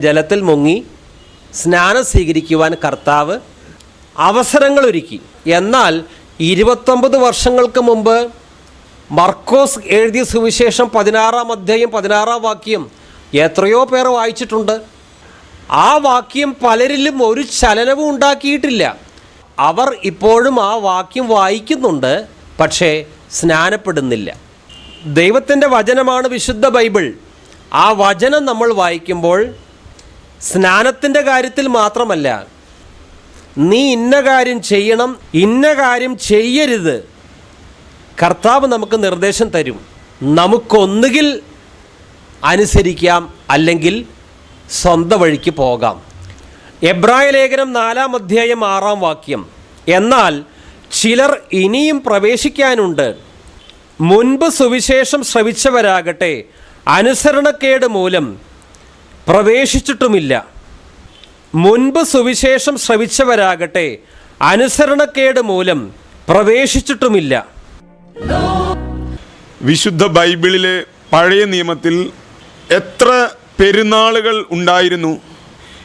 ജലത്തിൽ മുങ്ങി സ്നാനം സ്വീകരിക്കുവാൻ കർത്താവ് അവസരങ്ങൾ ഒരുക്കി എന്നാൽ ഇരുപത്തൊമ്പത് വർഷങ്ങൾക്ക് മുമ്പ് മർക്കോസ് എഴുതിയ സുവിശേഷം പതിനാറാം അധ്യായം പതിനാറാം വാക്യം എത്രയോ പേർ വായിച്ചിട്ടുണ്ട്. ആ വാക്യം പലരിലും ഒരു ചലനവും ഉണ്ടാക്കിയിട്ടില്ല. അവർ ഇപ്പോഴും ആ വാക്യം വായിക്കുന്നുണ്ട് പക്ഷേ സ്നാനപ്പെടുന്നില്ല. ദൈവത്തിന്റെ വചനമാണ് വിശുദ്ധ ബൈബിൾ. ആ വചനം നമ്മൾ വായിക്കുമ്പോൾ സ്നാനത്തിന്റെ കാര്യത്തിൽ മാത്രമല്ല നീ ഇന്ന കാര്യം ചെയ്യണം ഇന്ന കാര്യം ചെയ്യരുത്. കർത്താവ് നമുക്ക് നിർദ്ദേശം തരും. നമുക്കൊന്നുകിൽ അനുസരിക്കാം അല്ലെങ്കിൽ സ്വന്തം വഴിക്ക് പോകാം. എബ്രായ ലേഖനം നാലാം അധ്യായം ആറാം വാക്യം. എന്നാൽ ചിലർ ഇനിയും പ്രവേശിക്കാനുണ്ട്. മുൻപ് സുവിശേഷം ശ്രവിച്ചവരാകട്ടെ അനുസരണക്കേട് മൂലം പ്രവേശിച്ചിട്ടുമില്ല. മുൻപ് സുവിശേഷം ശ്രവിച്ചവരാകട്ടെ അനുസരണക്കേട് മൂലം പ്രവേശിച്ചിട്ടുമില്ല. വിശുദ്ധ ബൈബിളിലെ പഴയ നിയമത്തിൽ എത്ര പെരുന്നാളുകൾ ഉണ്ടായിരുന്നു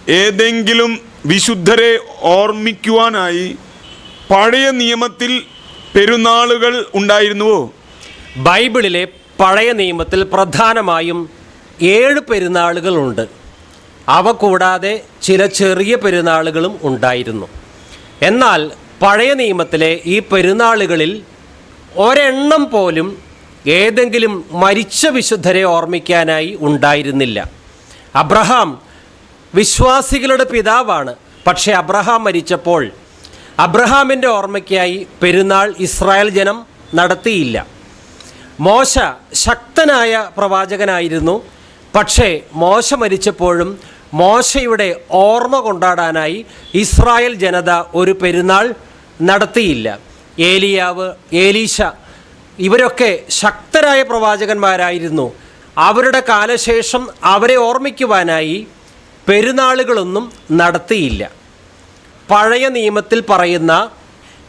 ഏതെങ്കിലും വിശുദ്ധരെ ഓർമ്മിക്കുവാനായി പഴയ നിയമത്തിൽ പെരുന്നാളുകൾ ഉണ്ടായിരുന്നുവോ? ബൈബിളിലെ പഴയ നിയമത്തിൽ പ്രധാനമായും ഏഴ് പെരുന്നാളുകളുണ്ട്. അവ കൂടാതെ ചില ചെറിയ പെരുന്നാളുകളും ഉണ്ടായിരുന്നു. എന്നാൽ പഴയ നിയമത്തിലെ ഈ പെരുന്നാളുകളിൽ ഒരെണ്ണം പോലും ഏതെങ്കിലും മരിച്ച വിശുദ്ധരെ ഓർമ്മിക്കാനായി ഉണ്ടായിരുന്നില്ല. അബ്രഹാം വിശ്വാസികളുടെ പിതാവാണ്. പക്ഷേ അബ്രഹാം മരിച്ചപ്പോൾ അബ്രഹാമിന്റെ ഓർമ്മയ്ക്കായി പെരുന്നാൾ ഇസ്രായേൽ ജനം നടത്തിയില്ല. മോശ ശക്തനായ പ്രവാചകനായിരുന്നു. പക്ഷേ മോശ മരിച്ചപ്പോഴും മോശയുടെ ഓർമ്മ കൊണ്ടാടാനായി ഇസ്രായേൽ ജനത ഒരു പെരുന്നാൾ നടത്തിയില്ല. ഏലിയാവ് ഏലീശ ഇവരൊക്കെ ശക്തരായ പ്രവാചകന്മാരായിരുന്നു. അവരുടെ കാലശേഷം അവരെ ഓർമ്മിക്കുവാനായി പെരുന്നാളുകളൊന്നും നടത്തിയില്ല. പഴയ നിയമത്തിൽ പറയുന്ന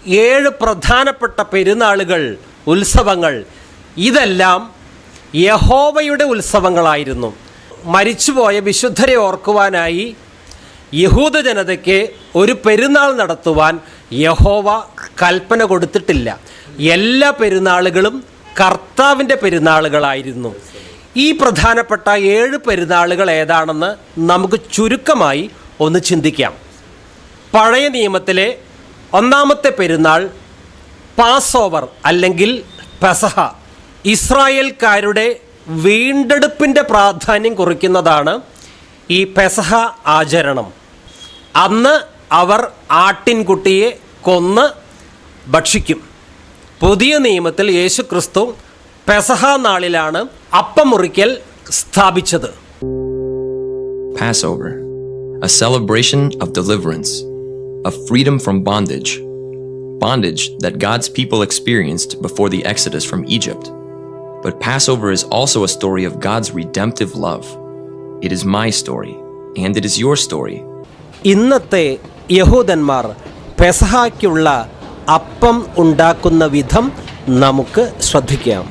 ഏഴ് പ്രധാനപ്പെട്ട പെരുന്നാളുകൾ ഉത്സവങ്ങൾ ഇതെല്ലാം യഹോവയുടെ ഉത്സവങ്ങളായിരുന്നു. മരിച്ചുപോയ വിശുദ്ധരെ ഓർക്കുവാനായി യഹൂദ ജനതയ്ക്ക് ഒരു പെരുന്നാൾ നടത്തുവാൻ യഹോവ കൽപ്പന കൊടുത്തിട്ടില്ല. എല്ലാ പെരുന്നാളുകളും കർത്താവിന്റെ പെരുന്നാളുകളായിരുന്നു. ഈ പ്രധാനപ്പെട്ട ഏഴ് പെരുന്നാളുകൾ ഏതാണെന്ന് നമുക്ക് ചുരുക്കമായി ഒന്ന് ചിന്തിക്കാം. പഴയ നിയമത്തിലെ ഒന്നാമത്തെ പെരുന്നാൾ പാസ് ഓവർ അല്ലെങ്കിൽ പെസഹ. ഇസ്രായേൽക്കാരുടെ വീണ്ടെടുപ്പിന്റെ പ്രാധാന്യം കുറിക്കുന്നതാണ് ഈ പെസഹ ആചരണം അന്ന് അവർ ആട്ടിൻകുട്ടിയെ കൊന്ന് ഭക്ഷിക്കും പുതിയ നിയമത്തിൽ യേശു ക്രിസ്തു പെസഹ നാളിലാണ് അപ്പം മുറിക്കൽ സ്ഥാപിച്ചത് Passover, a celebration of deliverance, of freedom from bondage, bondage that God's people experienced before the exodus from Egypt. But Passover is also a story of God's redemptive love. It is my story, and it is your story. ഇന്നത്തെ യഹൂദന്മാർ പെസഹായ്ക്കുള്ള അപ്പം ഉണ്ടാക്കുന്ന വിധം നമുക്ക് ശ്രദ്ധിക്കാം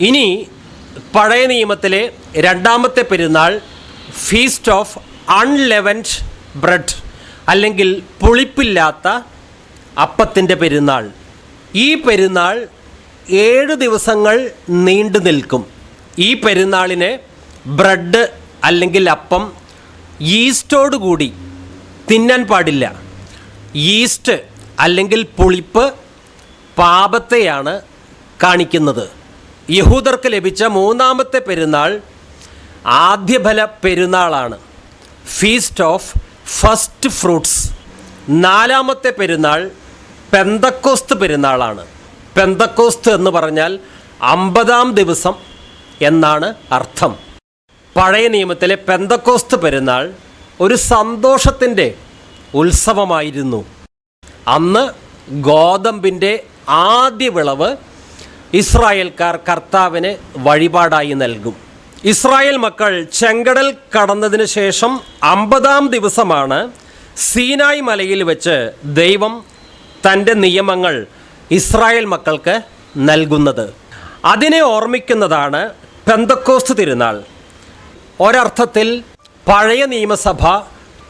ഇനി പഴയ നിയമത്തിലെ രണ്ടാമത്തെ പെരുന്നാൾ ഫീസ്റ്റ് ഓഫ് അൺലെവൻഡ് ബ്രെഡ് അല്ലെങ്കിൽ പുളിപ്പില്ലാത്ത അപ്പത്തിന്റെ പെരുന്നാൾ. ഈ പെരുന്നാൾ ഏഴ് ദിവസങ്ങൾ നീണ്ടു നിൽക്കും. ഈ പെരുന്നാളിനെ ബ്രെഡ് അല്ലെങ്കിൽ അപ്പം ഈസ്റ്റോടുകൂടി തിന്നാൻ പാടില്ല. ഈസ്റ്റ് അല്ലെങ്കിൽ പുളിപ്പ് പാപത്തെയാണ് കാണിക്കുന്നത്. യഹൂദർക്ക് ലഭിച്ച മൂന്നാമത്തെ പെരുന്നാൾ ആദ്യഫല പെരുന്നാളാണ്. ഫീസ്റ്റ് ഓഫ് ഫസ്റ്റ് ഫ്രൂട്ട്സ് നാലാമത്തെ പെരുന്നാൾ പെന്തക്കോസ്ത് പെരുന്നാളാണ്. പെന്തക്കോസ്ത് എന്ന് പറഞ്ഞാൽ അമ്പതാം ദിവസം എന്നാണ് അർത്ഥം. പഴയ നിയമത്തിലെ പെന്തക്കോസ്ത് പെരുന്നാൾ ഒരു സന്തോഷത്തിന്റെ ഉത്സവമായിരുന്നു. അന്ന് ഗോതമ്പിന്റെ ആദ്യ വിളവ് ഇസ്രായേൽക്കാർ കർത്താവിന് വഴിപാടായി നൽകും. ഇസ്രായേൽ മക്കൾ ചെങ്കടൽ കടന്നതിന് ശേഷം അമ്പതാം ദിവസമാണ് സീനായ് മലയിൽ വെച്ച് ദൈവം തന്റെ നിയമങ്ങൾ ഇസ്രായേൽ മക്കൾക്ക് നൽകുന്നത്. അതിനെ ഓർമ്മിക്കുന്നതാണ് പെന്തക്കോസ്ത് തിരുനാൾ. ഒരർത്ഥത്തിൽ പഴയ നിയമസഭ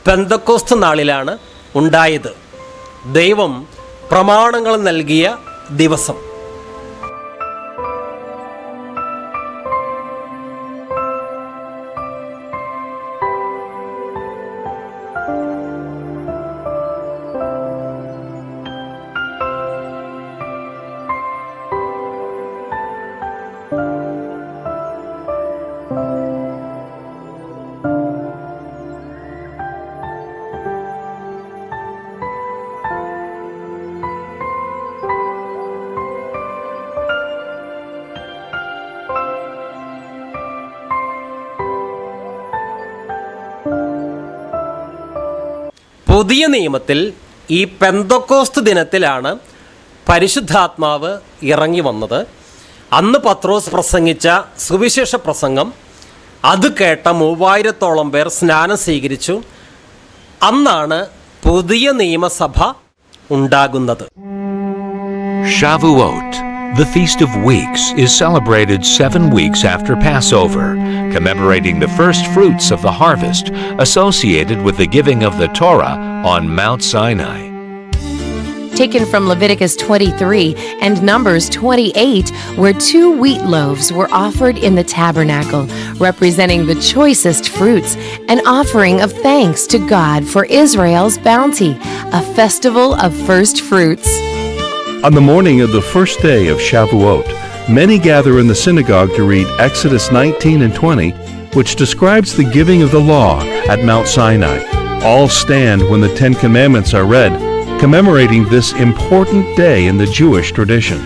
പെന്തക്കോസ്ത് നാളിലാണ് ഉണ്ടായത്. ദൈവം പ്രമാണങ്ങൾ നൽകിയ ദിവസം. പുതിയ നിയമത്തിൽ ഈ പെന്തക്കോസ്ത് ദിനത്തിലാണ് പരിശുദ്ധാത്മാവ് ഇറങ്ങി വന്നത്. അന്ന് പത്രോസ് പ്രസംഗിച്ച സുവിശേഷ പ്രസംഗം അത് കേട്ട മൂവായിരത്തോളം പേർ സ്നാനം സ്വീകരിച്ചു. അന്നാണ് പുതിയ നിയമസഭ ഉണ്ടാകുന്നത്. Shavuot, the Feast of Weeks, is celebrated seven weeks after Passover, commemorating the first fruits of the harvest associated with the giving of the Torah on Mount Sinai. taken from Leviticus 23 and Numbers 28, where two wheat loaves were offered in the tabernacle, representing the choicest fruits, an offering of thanks to God for Israel's bounty, a festival of first fruits. On the morning of the first day of Shavuot, many gather in the synagogue to read Exodus 19 and 20, which describes the giving of the law at Mount Sinai. All stand when the Ten Commandments are read, commemorating this important day in the Jewish tradition.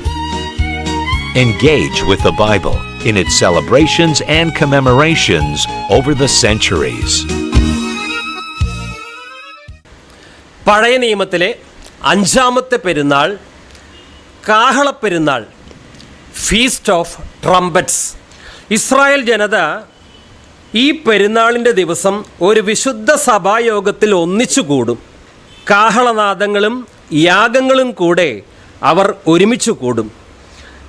Engage with the Bible in its celebrations and commemorations over the centuries. പഴയ നിയമത്തിലെ അഞ്ചാമത്തെ പെരുന്നാൾ കാഹളപ്പെരുന്നാൾ feast of trumpets Israel ജനത ഈ പെരുന്നാളിന്റെ ദിവസം ഒരു വിശുദ്ധ സഭായോഗത്തിൽ ഒന്നിച്ചു കൂടും കാഹളനാദങ്ങളും യാഗങ്ങളും കൂടെ അവർ ഒരുമിച്ച് കൂടും.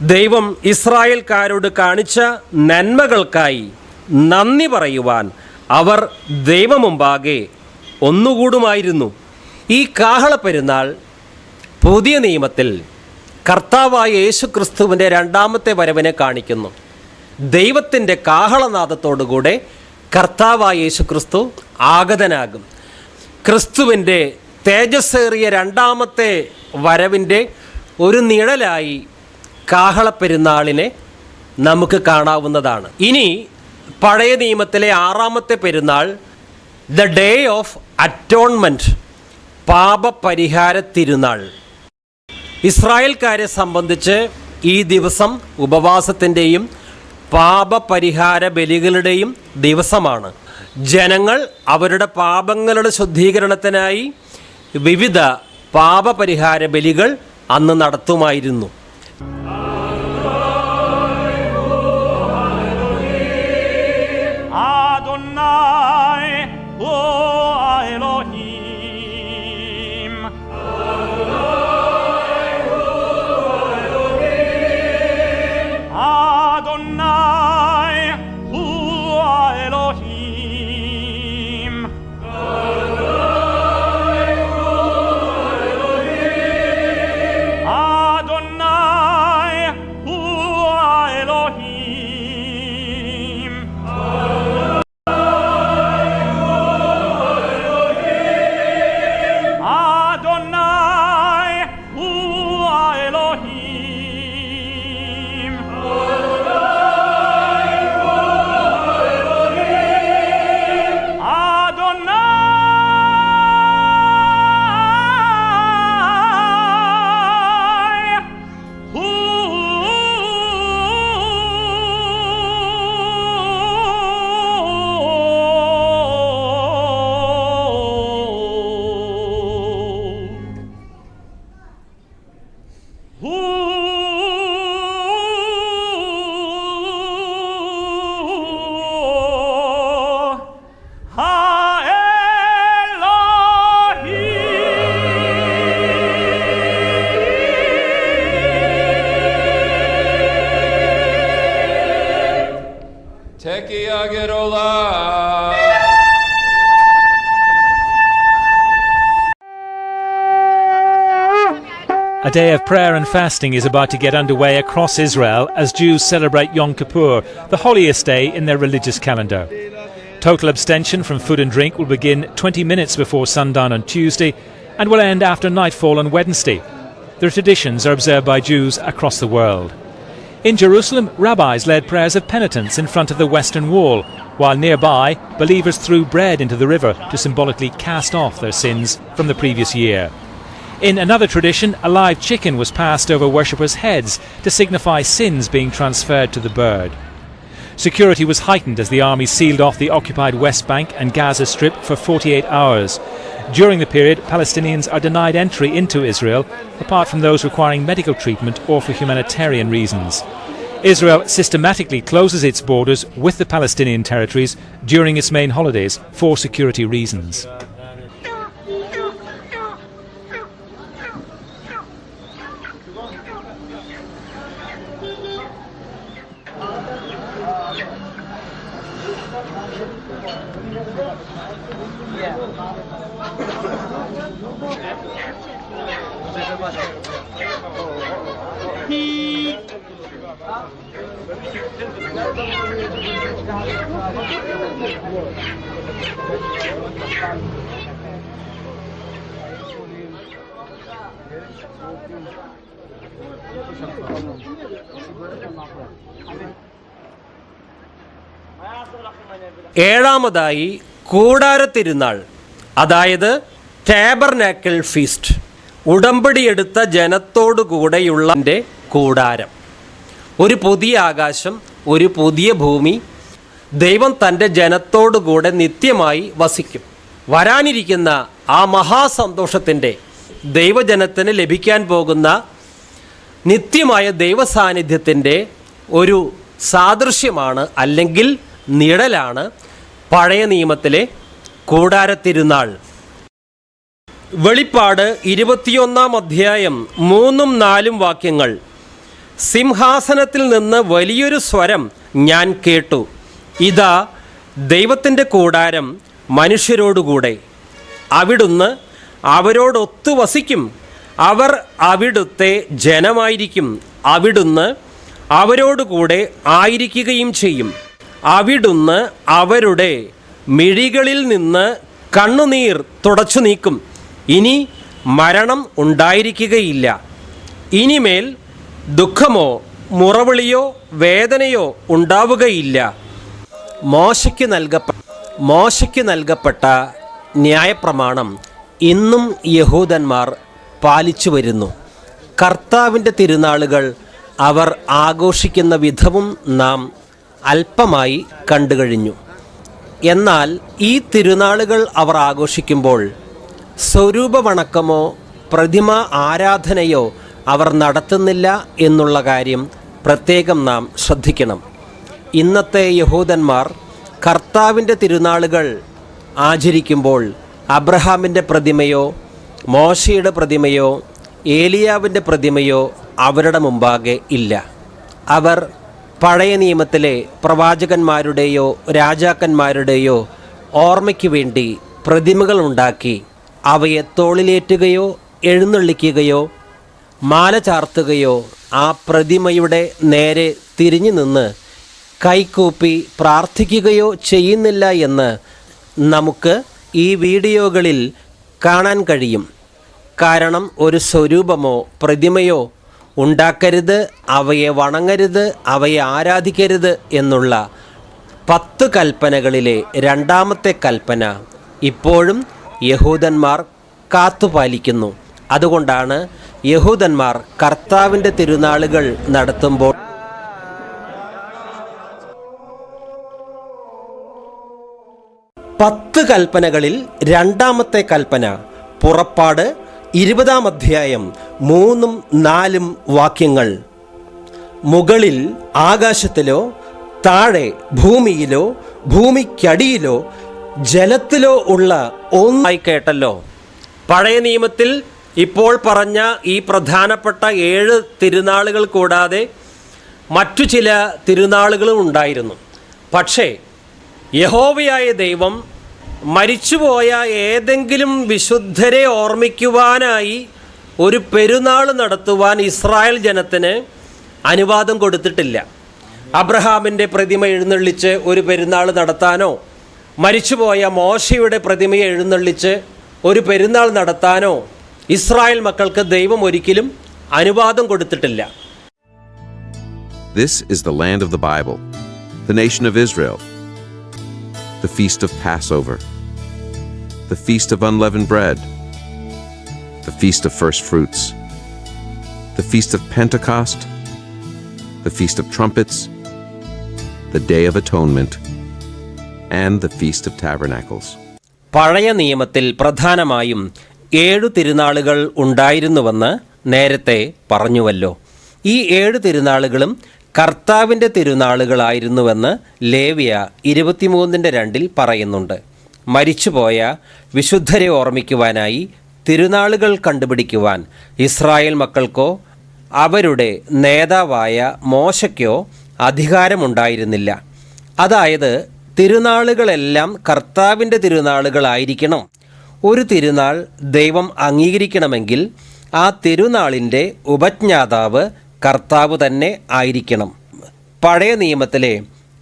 ദൈവം ഇസ്രായേൽക്കാരോട് കാണിച്ച നന്മകൾക്കായി നന്ദി പറയുവാൻ അവർ ദൈവമുമ്പാകെ ഒന്നുകൂടുമായിരുന്നു. ഈ കാഹള പെരുന്നാൾ പുതിയ നിയമത്തിൽ കർത്താവായ യേശു ക്രിസ്തുവിന്റെ രണ്ടാമത്തെ വരവിനെ കാണിക്കുന്നു. ദൈവത്തിന്റെ കാഹളനാദത്തോടുകൂടെ കർത്താവായ യേശു ക്രിസ്തു ആഗതനാകും. ക്രിസ്തുവിന്റെ തേജസ്സേറിയ രണ്ടാമത്തെ വരവിന്റെ ഒരു നിഴലായി കാഹളപ്പെരുന്നാളിനെ നമുക്ക് കാണാവുന്നതാണ്. ഇനി പഴയ നിയമത്തിലെ ആറാമത്തെ പെരുന്നാൾ ദ ഡേ ഓഫ് അറ്റോൺമെന്റ് പാപപരിഹാര തിരുനാൾ. ഇസ്രായേൽക്കാരെ സംബന്ധിച്ച് ഈ ദിവസം ഉപവാസത്തിന്റെയും പാപപരിഹാര ബലികളുടെയും ദിവസമാണ് ജനങ്ങൾ അവരുടെ പാപങ്ങളുടെ ശുദ്ധീകരണത്തിനായി വിവിധ പാപപരിഹാര ബലികൾ അന്ന് നടത്തുമായിരുന്നു ഓ. A day of prayer and fasting is about to get underway across Israel as Jews celebrate Yom Kippur, the holiest day in their religious calendar. Total abstention from food and drink will begin 20 minutes before sundown on Tuesday and will end after nightfall on Wednesday. The traditions are observed by Jews across the world. In Jerusalem, rabbis led prayers of penitence in front of the Western Wall, while nearby, believers threw bread into the river to symbolically cast off their sins from the previous year. In another tradition, a live chicken was passed over worshippers' heads to signify sins being transferred to the bird. Security was heightened as the army sealed off the occupied West Bank and Gaza Strip for 48 hours. During the period, Palestinians are denied entry into Israel, apart from those requiring medical treatment or for humanitarian reasons. Israel systematically closes its borders with the Palestinian territories during its main holidays for security reasons. ഏഴാമതായി കൂടാരത്തിരുന്നാൾ അതായത് tabernacle feast ഉടമ്പടിയെടുത്ത ജനത്തോടുകൂടെയുള്ള കൂടാരം. ഒരു പുതിയ ആകാശം ഒരു പുതിയ ഭൂമി. ദൈവം തന്റെ ജനത്തോടുകൂടെ നിത്യമായി വസിക്കും. വരാനിരിക്കുന്ന ആ മഹാസന്തോഷത്തിന്റെ ദൈവജനത്തിന് ലഭിക്കാൻ പോകുന്ന നിത്യമായ ദൈവസാന്നിധ്യത്തിന്റെ ഒരു സാദൃശ്യമാണ് അല്ലെങ്കിൽ നിഴലാണ് പഴയ നിയമത്തിലെ കൂടാരത്തിരുന്നാൾ. വെളിപ്പാട് ഇരുപത്തിയൊന്നാം അധ്യായം മൂന്നും നാലും വാക്യങ്ങൾ. സിംഹാസനത്തിൽ നിന്ന് വലിയൊരു സ്വരം ഞാൻ കേട്ടു. ഇതാ ദൈവത്തിന്റെ കൂടാരം മനുഷ്യരോടുകൂടെ. അവിടുന്ന് അവരോടൊത്തു വസിക്കും. അവർ അവിടുത്തെ ജനമായിരിക്കും. അവിടുന്ന് അവരോടുകൂടെ ആയിരിക്കുകയും ചെയ്യും. അവിടുന്ന് അവരുടെ മിഴികളിൽ നിന്ന് കണ്ണുനീർ തുടച്ചു നീക്കും. ഇനി മരണം ഉണ്ടായിരിക്കുകയില്ല. ഇനിമേൽ ദുഃഖമോ മുറവിളിയോ വേദനയോ ഉണ്ടാവുകയില്ല. മോശയ്ക്ക് നൽകപ്പ മോശയ്ക്ക് നൽകപ്പെട്ട ന്യായപ്രമാണം ഇന്നും യഹൂദന്മാർ പാലിച്ചു വരുന്നു. കർത്താവിന്റെ തിരുനാളുകൾ അവർ ആഘോഷിക്കുന്ന വിധവും നാം അല്പമായി കണ്ടുകഴിഞ്ഞു. എന്നാൽ ഈ തിരുനാളുകൾ അവർ ആഘോഷിക്കുമ്പോൾ സ്വരൂപവണക്കമോ പ്രതിമ ആരാധനയോ അവർ നടത്തുന്നില്ല എന്നുള്ള കാര്യം പ്രത്യേകം നാം ശ്രദ്ധിക്കണം. ഇന്നത്തെ യഹൂദന്മാർ കർത്താവിന്റെ തിരുനാളുകൾ ആചരിക്കുമ്പോൾ അബ്രഹാമിന്റെ പ്രതിമയോ മോശയുടെ പ്രതിമയോ ഏലിയാവിന്റെ പ്രതിമയോ അവരുടെ മുമ്പാകെ ഇല്ല. അവർ പഴയ നിയമത്തിലെ പ്രവാചകന്മാരുടെയോ രാജാക്കന്മാരുടെയോ ഓർമ്മയ്ക്ക് വേണ്ടി പ്രതിമകൾ ഉണ്ടാക്കി അവയെ തോളിലേറ്റുകയോ എഴുന്നള്ളിക്കുകയോ മാല ചാർത്തുകയോ ആ പ്രതിമയുടെ നേരെ തിരിഞ്ഞു നിന്ന് കൈകൂപ്പി പ്രാർത്ഥിക്കുകയോ ചെയ്യുന്നില്ല എന്ന് നമുക്ക് ഈ വീഡിയോകളിൽ കാണാൻ കഴിയും. കാരണം ഒരു സ്വരൂപമോ പ്രതിമയോ ഉണ്ടാക്കരുത് അവയെ വണങ്ങരുത് അവയെ ആരാധിക്കരുത് എന്നുള്ള പത്ത് കൽപ്പനകളിലെ രണ്ടാമത്തെ കൽപ്പന ഇപ്പോഴും യഹൂദന്മാർ കാത്തുപാലിക്കുന്നു. അതുകൊണ്ടാണ് യഹൂദന്മാർ കർത്താവിന്റെ തിരുനാളുകൾ നടത്തുമ്പോൾ പത്ത് കൽപ്പനകളിൽ രണ്ടാമത്തെ കൽപ്പന പുറപ്പാട് ഇരുപതാം അധ്യായം മൂന്നും നാലും വാക്യങ്ങൾ. മുകളിൽ ആകാശത്തിലോ താഴെ ഭൂമിയിലോ ഭൂമിക്കടിയിലോ ജലത്തിലോ ഉള്ള ഒന്നായി കേട്ടല്ലോ. പഴയ നിയമത്തിൽ ഇപ്പോൾ പറഞ്ഞ ഈ പ്രധാനപ്പെട്ട ഏഴ് തിരുനാളുകൾ കൂടാതെ മറ്റു ചില തിരുനാളുകളും ഉണ്ടായിരുന്നു. പക്ഷേ യഹോവയായ ദൈവം മരിച്ചുപോയ ഏതെങ്കിലും വിശുദ്ധരെ ഓർമ്മിക്കുവാനായി ഒരു പെരുന്നാൾ നടത്തുവാൻ ഇസ്രായേൽ ജനത്തിന് അനുവാദം കൊടുത്തിട്ടില്ല. അബ്രഹാമിന്റെ പ്രതിമ എഴുന്നള്ളിച്ച് ഒരു പെരുന്നാൾ നടത്താനോ മരിച്ചുപോയ മോശയുടെ പ്രതിമയെ എഴുന്നള്ളിച്ച് ഒരു പെരുന്നാൾ നടത്താനോ ഇസ്രായേൽ മക്കൾക്ക് ദൈവം ഒരിക്കലും അനുവാദം കൊടുത്തിട്ടില്ല This is the land of the Bible, the nation of Israel, the feast of Passover, the feast of unleavened bread, the feast of first fruits, the feast of Pentecost, the feast of trumpets, the day of atonement, and the feast of tabernacles. പഴയ നിയമത്തിൽ പ്രധാനമായും ഏഴു തിരുനാളുകൾ ഉണ്ടായിരുന്നുവെന്ന് നേരത്തെ പറഞ്ഞുവല്ലോ. ഈ ഏഴ് തിരുനാളുകളും കർത്താവിന്റെ തിരുനാളുകളായിരുന്നുവെന്ന് ലേവ്യ ഇരുപത്തിമൂന്നിന്റെ രണ്ടിൽ പറയുന്നുണ്ട്. മരിച്ചുപോയ വിശുദ്ധരെ ഓർമ്മിക്കുവാനായി തിരുനാളുകൾ കണ്ടുപിടിക്കുവാൻ ഇസ്രായേൽ മക്കൾക്കോ അവരുടെ നേതാവായ മോശയ്ക്കോ അധികാരമുണ്ടായിരുന്നില്ല. അതായത് തിരുനാളുകളെല്ലാം കർത്താവിന്റെ തിരുനാളുകളായിരിക്കണം. ഒരു തിരുനാൾ ദൈവം അംഗീകരിക്കണമെങ്കിൽ ആ തിരുനാളിന്റെ ഉപജ്ഞാതാവ് കർത്താവ് തന്നെ ആയിരിക്കണം. പഴയ നിയമത്തിലെ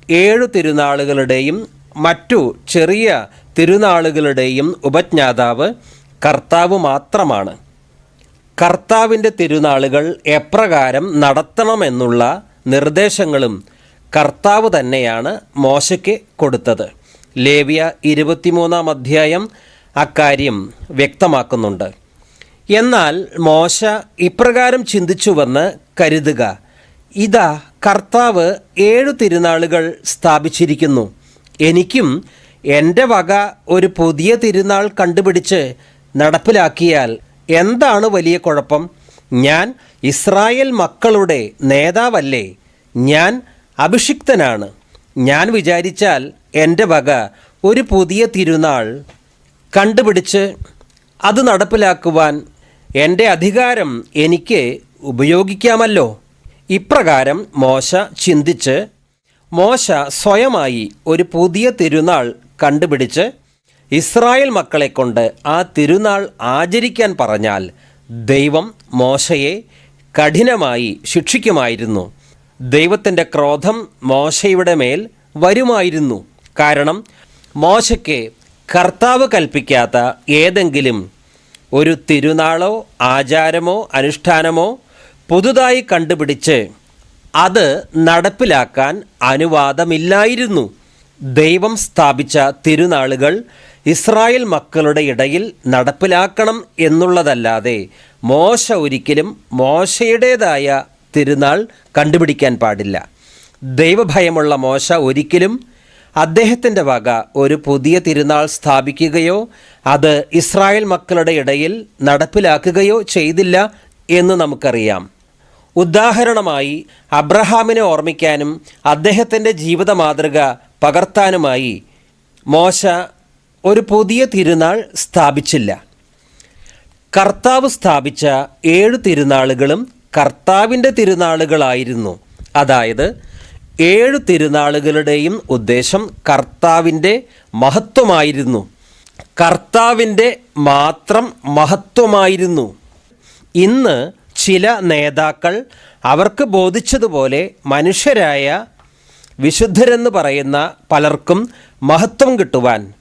ഏഴു തിരുനാളുകളുടെയും മറ്റു ചെറിയ തിരുനാളുകളുടെയും ഉപജ്ഞാതാവ് കർത്താവ് മാത്രമാണ്. കർത്താവിന്റെ തിരുനാളുകൾ എപ്രകാരം നടത്തണമെന്നുള്ള നിർദ്ദേശങ്ങളും കർത്താവ് തന്നെയാണ് മോശയ്ക്ക് കൊടുത്തത്. ലേവ്യ ഇരുപത്തിമൂന്നാം അധ്യായം അക്കാര്യം വ്യക്തമാക്കുന്നുണ്ട്. എന്നാൽ മോശ ഇപ്രകാരം ചിന്തിച്ചുവെന്ന് കരുതുക. ഇതാ കർത്താവ് ഏഴു തിരുനാളുകൾ സ്ഥാപിച്ചിരിക്കുന്നു. എനിക്കും എന്റെ വക ഒരു പുതിയ തിരുനാൾ കണ്ടുപിടിച്ച് നടപ്പിലാക്കിയാൽ എന്താണ് വലിയ കുഴപ്പം? ഞാൻ ഇസ്രായേൽ മക്കളുടെ നേതാവല്ലേ? ഞാൻ അഭിഷിക്തനാണ്. ഞാൻ വിചാരിച്ചാൽ എന്റെ വക ഒരു പുതിയ തിരുനാൾ കണ്ടുപിടിച്ച് അത് നടപ്പിലാക്കുവാൻ എന്റെ അധികാരം എനിക്ക് ഉപയോഗിക്കാമല്ലോ. ഇപ്രകാരം മോശ ചിന്തിച്ച് മോശ സ്വയമായി ഒരു പുതിയ തിരുനാൾ കണ്ടുപിടിച്ച് ഇസ്രായേൽ മക്കളെ കൊണ്ട് ആ തിരുനാൾ ആചരിക്കാൻ പറഞ്ഞാൽ ദൈവം മോശയെ കഠിനമായി ശിക്ഷിക്കുമായിരുന്നു. ദൈവത്തിന്റെ ക്രോധം മോശയുടെ മേൽ വരുമായിരുന്നു. കാരണം മോശയ്ക്ക് കർത്താവ് കൽപ്പിക്കാത്ത ഏതെങ്കിലും ഒരു തിരുനാളോ ആചാരമോ അനുഷ്ഠാനമോ പുതുതായി കണ്ടുപിടിച്ച് അത് നടപ്പിലാക്കാൻ അനുവാദമില്ലായിരുന്നു. ദൈവം സ്ഥാപിച്ച തിരുനാളുകൾ ഇസ്രായേൽ മക്കളുടെ ഇടയിൽ നടപ്പിലാക്കണം എന്നുള്ളതല്ലാതെ മോശ ഒരിക്കലും മോശയുടേതായ തിരുനാൾ കണ്ടുപിടിക്കാൻ പാടില്ല. ദൈവഭയമുള്ള മോശ ഒരിക്കലും അദ്ദേഹത്തിന്റെ വക ഒരു പുതിയ തിരുനാൾ സ്ഥാപിക്കുകയോ അത് ഇസ്രായേൽ മക്കളുടെ ഇടയിൽ നടപ്പിലാക്കുകയോ ചെയ്തില്ല എന്ന് നമുക്കറിയാം. ഉദാഹരണമായി അബ്രഹാമിനെ ഓർമ്മിക്കാനും അദ്ദേഹത്തിന്റെ ജീവിത മാതൃക പകർത്താനുമായി മോശ ഒരു പുതിയ തിരുനാൾ സ്ഥാപിച്ചില്ല. കർത്താവ് സ്ഥാപിച്ച ഏഴ് തിരുനാളുകളും കർത്താവിന്റെ തിരുനാളുകളായിരുന്നു. അതായത് ഏഴ് തിരുനാളുകളുടെയും ഉദ്ദേശം കർത്താവിന്റെ മഹത്വമായിരുന്നു. കർത്താവിന്റെ മാത്രം മഹത്വമായിരുന്നു. ഇന്ന് ചില നേതാക്കൾ അവർക്ക് ബോധിച്ചതുപോലെ മനുഷ്യരായ വിശുദ്ധരെന്ന് പറയുന്ന പലർക്കും മഹത്വം കിട്ടുവാൻ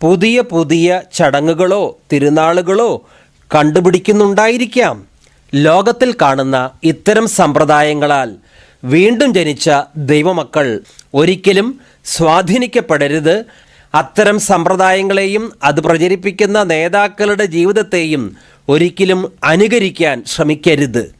പുതിയ പുതിയ ചടങ്ങുകളോ തിരുനാളുകളോ കണ്ടുപിടിക്കുന്നുണ്ടായിരിക്കാം. ലോകത്തിൽ കാണുന്ന ഇത്തരം സമ്പ്രദായങ്ങളാൽ വീണ്ടും ജനിച്ച ദൈവമക്കൾ ഒരിക്കലും സ്വാധീനിക്കപ്പെടരുത്. അത്തരം സമ്പ്രദായങ്ങളെയും അത് പ്രചരിപ്പിക്കുന്ന നേതാക്കളുടെ ജീവിതത്തെയും ഒരിക്കലും അനുകരിക്കാൻ ശ്രമിക്കരുത്.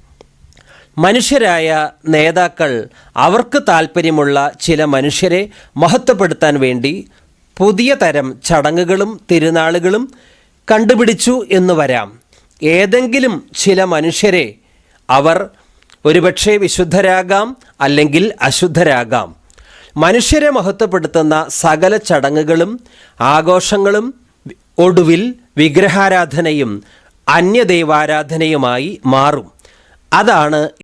മനുഷ്യരായ നേതാക്കൾ അവർക്ക് താല്പര്യമുള്ള ചില മനുഷ്യരെ മഹത്വപ്പെടുത്താൻ വേണ്ടി പുതിയ തരം ചടങ്ങുകളും തിരുനാളുകളും കണ്ടുപിടിച്ചു എന്ന് വരാം. ഏതെങ്കിലും ചില മനുഷ്യരെ അവർ ഒരുപക്ഷെ വിശുദ്ധരാകാം അല്ലെങ്കിൽ അശുദ്ധരാകാം. മനുഷ്യരെ മഹത്വപ്പെടുത്തുന്ന സകല ചടങ്ങുകളും ആഘോഷങ്ങളും ഒടുവിൽ വിഗ്രഹാരാധനയും അന്യദൈവാരാധനയുമായി മാറും. അതാണ്